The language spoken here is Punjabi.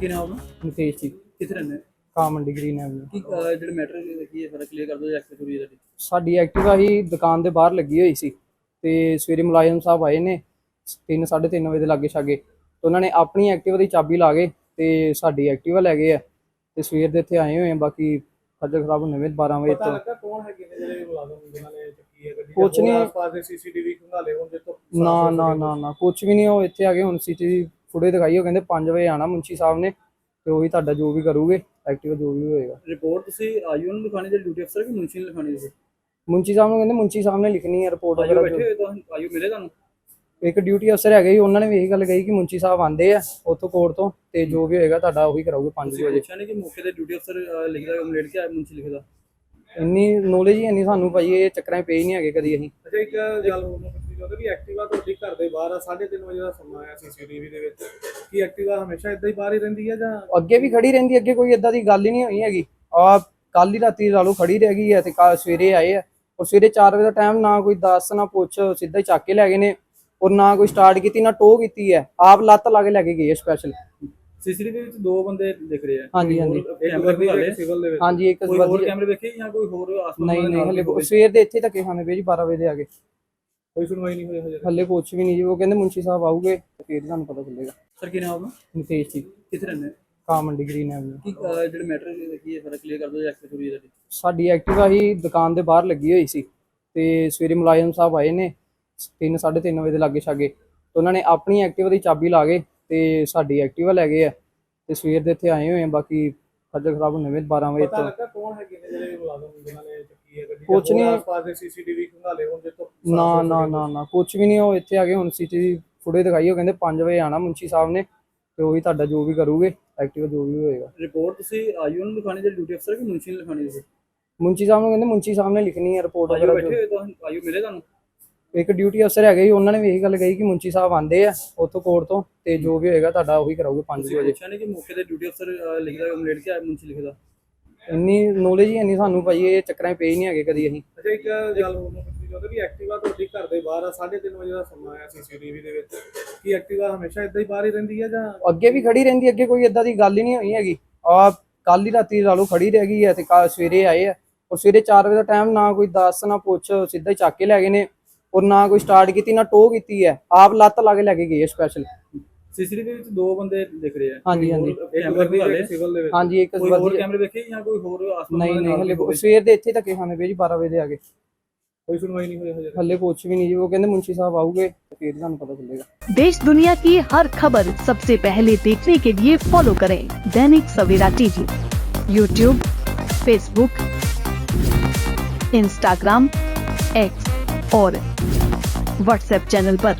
ਕੀ ਨਾਮ ਹੈ ਮੁਕੇਸ਼ ਜੀ। ਕਿੱਥੇ ਰਹਿੰਦੇ ਹੋ? ਮੰਡੀ ਗ੍ਰੀਨ ਐਵਨਿਊ ਕੀ ਅਹ, ਜਿਹੜਾ ਮੈਟਰ ਕੀ ਹੈ ਸਾਰਾ ਕਲੀਅਰ ਕਰ ਦਿਓ ਐਕਸੈਸ ਹੋਈ ਤੁਹਾਡੀ? ਸਾਡੀ ਐਕਟਿਵਾ ਹੀ ਦੁਕਾਨ ਦੇ ਬਾਹਰ ਲੱਗੀ ਹੋਈ ਸੀ ਤੇ ਸਵੇਰੇ ਮੁਲਾਜ਼ਮ ਸਾਹਿਬ ਆਏ ਨੇ 3 3:30 ਵਜੇ ਦੇ ਲਾਗੇ ਛਾਗੇ। ਤੇ ਉਹਨਾਂ ਨੇ ਆਪਣੀ ਐਕਟਿਵਾ ਦੀ ਚਾਬੀ ਲਾ ਗਏ ਤੇ ਸਾਡੀ ਐਕਟਿਵਾ ਲੈ ਗਏ ਆ। ਤੇ ਸਵੇਰ ਦੇ ਇੱਥੇ ਆਏ ਹੋਏ ਆ ਬਾਕੀ ਖੱਜਲ ਖਰਾਬ ਨਵੇਂ 12 ਵਜੇ ਪਤਾ ਤੋਂ। ਲੱਗਾ ਕੌਣ ਹੈਗੇ ਨੇ ਜਿਹੜੇ ਮੁਲਾਜ਼ਮ ਜਿਨ੍ਹਾਂ ਨੇ ਚੱਕੀ ਹੈ ਗੱਡੀ ਕੁਛ ਨਹੀਂ। ਆਸ-ਪਾਸ ਦੇ ਸੀਸੀਟੀਵੀ ਖੰਗਾਲੇ ਹੋਣ ਜਿੱਥੋਂ ਨਾ ਨਾ ਨਾ ਨਾ ਕੁਝ ਵੀ ਨਹੀਂ ਉਹ ਇੱਥੇ ਆ ਗਏ ਹੁਣ ਸੀਟੀ ਫੁਟੇਜ ਦਿਖਾਈ ਉਹ ਕਹਿੰਦੇ 5 ਵਜੇ ਆਣਾ ਮੁੰਸ਼ੀ ਸਾਹਿਬ ਨੇ ਤੇ ਉਹੀ ਤੁਹਾਡਾ ਜੋ ਵੀ ਕਰੂਗੇ ਐਕਟਿਵਾ ਜੋ ਵੀ ਹੋਏਗਾ। ਰਿਪੋਰਟ ਤੁਸੀਂ ਆਯੂ ਨੂੰ ਲਿਖਾਣੀ ਦੇ ਡਿਊਟੀ ਅਫਸਰ ਕਿ ਮੁਨਸ਼ੀ ਨੂੰ ਲਿਖਾਣੀ ਹੈ ਮੁੰਸ਼ੀ ਸਾਹਿਬ ਨੂੰ ਕਹਿੰਦੇ ਮੁੰਸ਼ੀ ਸਾਹਿਬ ਨੇ ਲਿਖਣੀ ਹੈ ਰਿਪੋਰਟ ਆਯੂ ਬੈਠੇ ਹੋਏ ਤਾਂ ਆਯੂ ਮਿਲੇ ਤੁਹਾਨੂੰ? ਇੱਕ ਡਿਊਟੀ ਅਫਸਰ ਹੈਗੇ ਜੀ ਉਹਨਾਂ ਨੇ ਵੀ ਇਹੀ ਗੱਲ ਕਹੀ ਕਿ ਮੁੰਚੀ ਸਾਹਿਬ ਆਂਦੇ ਆ ਉੱਥੋਂ ਕੋਰਟ ਤੋਂ ਤੇ ਜੋ ਵੀ ਹੋਏਗਾ ਤੁਹਾਡਾ ਉਹੀ ਕਰਾਉਗੇ 5 ਤੁਸੀਂ ਵਜੇ। ਪੁੱਛਿਆ ਨਹੀਂ ਕਿ ਮੌਕੇ ਤੇ ਡਿਊਟੀ ਅਫਸਰ ਲਿਖਦਾ ਕੰਪਲੀਟ ਕਿ ਮੁਨਸ਼ੀ ਲਿਖਦਾ? ਇੰਨੀ ਨੌਲੇਜ ਹੀ ਇੰਨੀ ਸਾਨੂੰ ਭਾਈ ਇਹ ਚੱਕਰਾਂ 'ਚ ਪਏ ਨਹੀਂ ਹੈਗੇ ਕਦੀ ਅਸੀਂ। ਅੱਛਾ ਇੱਕ ਗੱਲ ਹੋਰ ਚਾਹੁੰਦਾ ਵੀ ਐਕਟਿਵਾ ਤੁਹਾਡੀ ਘਰ ਦੇ ਬਾਹਰ ਆ 3:30 ਵਜੇ ਦਾ ਸਮਾਂ ਆਇਆ ਸੀਸੀਟੀਵੀ ਦੇ ਵਿੱਚ। ਕੀ ਐਕਟਿਵਾ ਹਮੇਸ਼ਾ ਇਦਾਂ ਹੀ ਬਾਹਰ ਹੀ ਰਹਿੰਦੀ ਹੈ ਜਾਂ ਅੱਗੇ ਵੀ ਖੜੀ ਰਹਿੰਦੀ ਅੱਗੇ ਕੋਈ ਏਦਾਂ ਦੀ ਗੱਲ ਹੀ ਨਹੀਂ ਹੋਈ ਹੈਗੀ। ਆ ਕੱਲ ਹੀ ਰਾਤੀ ਲਾ ਲਓ ਖੜੀ ਰਹਿ ਗਈ ਹੈ ਤੇ ਕੱਲ੍ਹ ਸਵੇਰੇ ਆਏ ਆ। ਔਰ ਸਵੇਰੇ 4 ਵਜੇ ਦਾ ਟਾਈਮ ਨਾ ਕੋਈ ਦੱਸ ਨਾ ਪੁੱਛ ਸਿੱਧਾ ਹੀ ਚੱਕ ਕੇ ਲੈ ਗਏ ਨੇ। ਔਰ ਨਾ ਕੋਈ ਸਟਾਰਟ ਕੀਤੀ ਨਾ ਟੋ ਕੀਤੀ ਹੈ। ਆਪ ਲੱਤ ਲਾ ਕੇ ਲੈ ਕੇ ਗਏ ਸਪੈਸ਼ਲ ਸੀਸੀਟੀਵੀ ਵਿੱਚ ਦੋ ਬੰਦੇ ਦਿਖ ਰਹੇ ਆ। ਹਾਂਜੀ ਹਾਂਜੀ। ਇੱਕ ਕੈਮਰੇ ਵਰਦੀ ਵੀ ਇੱਕ ਸਿਵਲ ਦੇ ਵਿੱਚ। ਹਾਂਜੀ ਇੱਕ ਕੋਈ ਹੋਰ ਕੈਮਰੇ ਵੇਖੇ ਜਾਂ ਕੋਈ ਹੋਰ ਆਸ-ਪਾਸ ਨਹੀਂ ਵਾਲੇ ਨਹੀਂ ਹਲੇ? ਸਵੇਰ ਦੇ ਇੱਥੇ ਧੱਕੇ ਖਾਣੇ ਪਏ ਜੀ 12 ਵਜੇ ਦੇ ਆ ਗਏ। ਕੋਈ ਸੁਣਵਾਈ ਨਹੀਂ ਹੋਈ ਹਜੇ ਹੱਲੇ ਕੁਛ ਵੀ ਨਹੀਂ ਜੀ ਉਹ ਕਹਿੰਦੇ ਮੁੰਸ਼ੀ ਸਾਹਿਬ ਆਉਗੇ ਫਿਰ ਤੁਹਾਨੂੰ ਪਤਾ ਚੱਲੇਗਾ। ਸਰ ਕੀ ਨਾਮ ਹੈ ਮੁਕੇਸ਼ ਜੀ। ਕਿੱਥੇ ਰਹਿੰਦੇ ਹੋ? ਕਾਰ ਮੰਡੀ ਗ੍ਰੀਨ ਐਵਨਿਊ ਕੀ ਅਹ, ਜਿਹੜਾ ਮੈਟਰ ਕੀ ਹੈ ਸਾਰਾ ਕਲੀਅਰ ਕਰ ਦਿਓ ਐਕਸੈਸ ਹੋਈ ਤੁਹਾਡੀ ਸਾਡੀ ਐਕਟਿਵਾ ਹੀ ਦੁਕਾਨ ਦੇ ਬਾਹਰ ਲੱਗੀ ਹੋਈ ਸੀ ਤੇ ਸਵੇਰੇ ਮੁਲਾਜ਼ਮ ਸਾਹਿਬ ਆਏ ਨੇ 3 3:30 ਵਜੇ ਦੇ ਲਾਗੇ ਛਾਗੇ ਤੇ ਉਹਨਾਂ ਨੇ ਆਪਣੀ ਐਕਟਿਵਾ ਦੀ ਚਾਬੀ ਲਾ ਗਏ ਤੇ ਸਾਡੀ ਐਕਟਿਵਾ ਲੈ ਗਏ ਆ ਤੇ ਸਵੇਰ ਦੇ ਇੱਥੇ ਆਏ ਹੋਏ ਆ ਬਾਕੀ ਖੱਜਲ ਖਰਾਬ ਨਵੇਂ 12 ਵਜੇ ਪਤਾ ਤੋਂ। ਲੱਗਾ ਕੌਣ ਹੈਗੇ ਨੇ ਜਿਹੜੇ ਮੁਲਾਜ਼ਮ ਜਿਨ੍ਹਾਂ ਨੇ ਚੱਕੀ ਹੈ ਗੱਡੀ ਕੁਛ ਨਹੀਂ। ਆਸ-ਪਾਸ ਦੇ ਸੀਸੀਟੀਵੀ ਖੰਗਾਲੇ ਹੋਣ ਜਿੱਥੋਂ ਨਾ ਨਾ ਨਾ ਨਾ ਕੁਝ ਵੀ ਨਹੀਂ ਉਹ ਇੱਥੇ ਆ ਗਏ ਹੁਣ ਸੀਟੀ ਫੁਟੇਜ ਦਿਖਾਈ ਉਹ ਕਹਿੰਦੇ 5 ਵਜੇ ਆਣਾ ਮੁੰਸ਼ੀ ਸਾਹਿਬ ਨੇ ਤੇ ਉਹੀ ਤੁਹਾਡਾ ਜੋ ਵੀ ਕਰੂਗੇ ਐਕਟਿਵਾ ਜੋ ਵੀ ਹੋਏਗਾ। ਰਿਪੋਰਟ ਤੁਸੀਂ ਆਯੂ ਨੂੰ ਲਿਖਾਣੀ ਦੇ ਡਿਊਟੀ ਅਫਸਰ ਕਿ ਮੁਨਸ਼ੀ ਨੂੰ ਲਿਖਾਣੀ ਹੈ? ਮੁੰਸ਼ੀ ਸਾਹਿਬ ਨੂੰ ਕਹਿੰਦੇ ਮੁੰਸ਼ੀ ਸਾਹਿਬ ਨੇ ਲਿਖਣੀ ਹੈ ਰਿਪੋਰਟ ਆਯੂ ਵਗੈਰਾ ਬੈਠੇ ਜੋ- ਹੋਏ ਤਾਂ ਆਯੂ ਮਿਲੇ ਤੁਹਾਨੂੰ? ਇੱਕ ਡਿਊਟੀ ਅਫਸਰ ਹੈਗੇ ਜੀ ਉਹਨਾਂ ਨੇ ਵੀ ਇਹੀ ਗੱਲ ਕਹੀ ਕਿ ਮੁੰਚੀ ਸਾਹਿਬ ਆਂਦੇ ਆ ਉੱਥੋਂ ਕੋਰਟ ਤੋਂ ਤੇ ਜੋ ਵੀ ਹੋਏਗਾ ਤੁਹਾਡਾ ਉਹੀ ਕਰਾਉਗੇ 5 ਤੁਸੀਂ ਵਜੇ। ਪੁੱਛਿਆ ਨਹੀਂ ਕਿ ਮੌਕੇ ਤੇ ਡਿਊਟੀ ਅਫਸਰ ਲਿਖਦਾ ਕੰਪਲੀਟ ਕਿ ਮੁਨਸ਼ੀ ਲਿਖਦਾ? ਇੰਨੀ ਨੌਲੇਜ ਹੀ ਇੰਨੀ ਸਾਨੂੰ ਭਾਈ ਇਹ ਚੱਕਰਾਂ 'ਚ ਪਏ ਹੀ ਨਹੀਂ ਹੈਗੇ ਕਦੀ ਅਸੀਂ। ਅੱਛਾ ਇੱਕ ਗੱਲ ਹੋਰ ਮੈਂ ਪੁੱਛਣੀ ਚਾਹੁੰਦਾ ਵੀ ਐਕਟਿਵਾ ਤੁਹਾਡੀ ਘਰ ਦੇ ਬਾਹਰ ਆ 3:30 ਵਜੇ ਦਾ ਸਮਾਂ ਆਇਆ ਸੀਸੀਟੀਵੀ ਦੇ ਵਿੱਚ। ਕੀ ਐਕਟਿਵਾ ਹਮੇਸ਼ਾ ਇਦਾਂ ਹੀ ਬਾਹਰ ਹੀ ਰਹਿੰਦੀ ਹੈ ਜਾਂ ਅੱਗੇ ਵੀ ਖੜੀ ਰਹਿੰਦੀ ਅੱਗੇ ਕੋਈ ਏਦਾਂ ਦੀ ਗੱਲ ਹੀ ਨਹੀਂ ਹੋਈ ਹੈਗੀ। ਆ ਕੱਲ ਹੀ ਰਾਤੀ ਲਾ ਲਓ ਖੜੀ ਰਹਿ ਗਈ ਹੈ ਤੇ ਕੱਲ੍ਹ ਸਵੇਰੇ ਆਏ ਆ। ਔਰ ਸਵੇਰੇ 4 ਵਜੇ ਦਾ ਟਾਈਮ ਨਾ ਕੋਈ ਦੱਸ ਨਾ ਪੁੱਛ ਸਿੱਧਾ ਹੀ ਚੱਕ ਕੇ ਲੈ ਗਏ ਨੇ। ਔਰ ਨਾ ਕੋਈ ਸਟਾਰਟ ਕੀਤੀ ਨਾ ਟੋ ਕੀਤੀ ਹੈ। ਆਪ ਲੱਤ ਲਾ ਕੇ ਲੈ ਕੇ ਗਏ ਸਪੈਸ਼ਲ ਸੀਸੀਟੀਵੀ ਵਿੱਚ ਦੋ ਬੰਦੇ ਦਿਖ ਰਹੇ ਆ ਹਾਂਜੀ ਹਾਂਜੀ ਇੱਕ ਕੈਮਰੇ ਵਰਦੀ ਵੀ ਹਾਲੇ ਇੱਕ ਸਿਵਲ ਦੇ ਵਿੱਚ ਹਾਂਜੀ ਇੱਕ ਕੋਈ ਹੋਰ ਵਧੀਆ ਕੈਮਰੇ ਵੇਖੇ ਜਾਂ ਕੋਈ ਹੋਰ ਆਸ-ਪਾਸ ਨਹੀਂ ਵਾਲੇ ਨਹੀਂ ਨਾਲ ਹਲੇ ਹੋਵੇ? ਸਵੇਰ ਦੇ ਇੱਥੇ ਧੱਕੇ ਖਾਣੇ ਪਏ ਜੀ 12 ਵਜੇ ਦੇ ਆ ਗਏ ਕੋਈ ਸੁਣਵਾਈ ਨਹੀਂ ਹੋਈ ਹਜੇ ਹੱਲੇ ਕੁਛ ਵੀ ਨਹੀਂ ਜੀ ਉਹ ਕਹਿੰਦੇ ਮੁੰਸ਼ੀ ਸਾਹਿਬ ਆਉਗੇ ਫਿਰ ਤੁਹਾਨੂੰ ਪਤਾ ਚੱਲੇਗਾ देश दुनिया की हर खबर सबसे पहले देखने के लिए फॉलो करें Dainik Savera TV YouTube Facebook Instagram X और व्हाट्सएप चैनल पर।